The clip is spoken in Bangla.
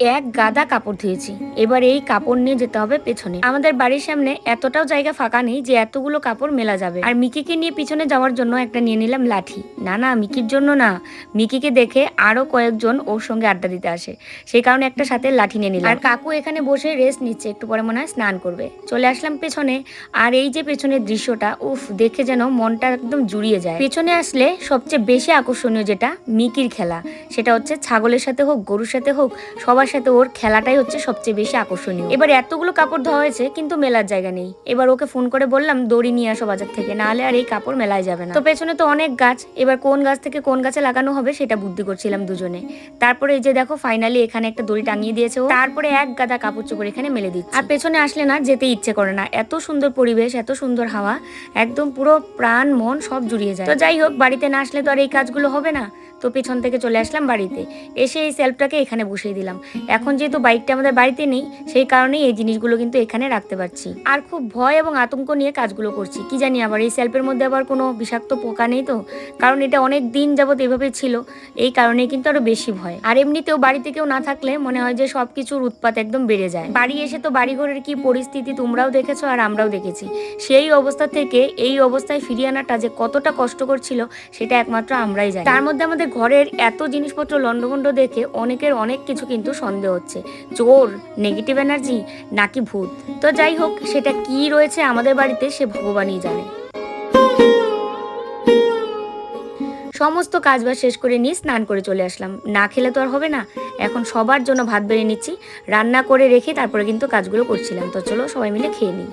এক গাদা কাপড় ধুয়েছি। এবার এই কাপড় নিয়ে যেতে হবে পেছনে। আমাদের বাড়ির সামনে এতটাও জায়গা ফাঁকা নেই যে এতগুলো কাপড় মেলা যাবে। আর মিকিকে নিয়ে পিছনে যাওয়ার জন্য একটা নিয়ে নিলাম লাঠি। না না, মিকির জন্য না। মিকিকে দেখে আরও কয়েকজন ওর সঙ্গে আড্ডা দিতে আসে। সেই কারণে একটা সাথে লাঠি নিয়ে নিলাম। আর কাকু এখানে বসে রেস্ট নিচ্ছে, একটু পরে মনে হয় স্নান করবে। চলে আসলাম পেছনে। আর এই যে পেছনের দৃশ্যটা, উফ, দেখে যেন মনটা একদম জুড়িয়ে যায়। পেছনে আসলে সবচেয়ে বেশি আকর্ষণীয় যেটা মিকির খেলা, সেটা হচ্ছে ছাগলের সাথে হোক, গরুর সাথে হোক, সবার সাথে ওর খেলাটাই হচ্ছে সবচেয়ে বেশি আকর্ষণীয়। এবার এতগুলো কাপড় ধোয়া হয়েছে, কিন্তু মেলার জায়গা নেই। এবার ওকে ফোন করে বললাম, দড়ি নিয়ে আসো বাজার থেকে, নাহলে আর এই কাপড় মেলায় যাবে না। তো পেছনে তো অনেক গাছ, এবার কোন গাছ থেকে কোন গাছে লাগানো হবে সেটা বুদ্ধি করছিলাম দুজনে। তারপরে এই যে দেখো ফাইনালি এখানে একটা দড়ি টাঙিয়ে দিয়েছে ও। তারপরে এক গাদা কাপড় চোপড় এখানে মেলে দিচ্ছে। আর পেছনে আসলে না, যেতে ইচ্ছে করে না। এত সুন্দর পরিবেশ, এত সুন্দর হাওয়া, একদম পুরো প্রাণ, মন সব জুড়িয়ে যায়। তো যাই হোক, বাড়িতে না আসলে তো আর এই কাজগুলো হবে না। তো পেছন থেকে চলে আসলাম বাড়িতে। এসে এই সেলফটাকে এখানে বসিয়ে দিলাম। এখন যেহেতু বাইকটা আমাদের বাড়িতে নেই, সেই কারণেই এই জিনিসগুলো কিন্তু এখানে রাখতে পারছি। আর খুব ভয় এবং আতঙ্ক নিয়ে কাজগুলো করছি। কি জানি আবার এই সেলফের মধ্যে আবার কোনো বিষাক্ত পোকা নেই তো? কারণ এটা অনেক দিন যাবত এভাবে ছিল, এই কারণে কিন্তু আরও বেশি ভয়। আর এমনিতেও বাড়িতে কেউ না থাকলে মনে হয় যে সবকিছুর উৎপাত একদম বেড়ে যায়। বাড়ি এসে তো বাড়িঘরের কি পরিস্থিতি তোমরাও দেখেছ আর আমরাও দেখেছি। সেই অবস্থা থেকে এই অবস্থায় ফিরিয়ে আনাটা যে কতটা কষ্টকর ছিল, সেটা একমাত্র আমরাই জানি। তার মধ্যে আমাদের ঘরের এত জিনিসপত্র লন্ডভন্ড দেখে অনেকের অনেক কিছু কিন্তু সন্দেহ হচ্ছে। চোর নেগেটিভ এনার্জি নাকি ভূত? তো যাই হোক, সেটা কি রয়েছে আমাদের বাড়িতে সে ভগবানই জানে। সমস্ত কাজবাজ শেষ করে নিয়ে স্নান করে চলে আসলাম। না খেলে তো আর হবে না। এখন সবার জন্য ভাত বেড়ে নিচ্ছি। রান্না করে রেখে তারপরে কিন্তু কাজগুলো করছিলাম। তো চলো সবাই মিলে খেয়ে নিই।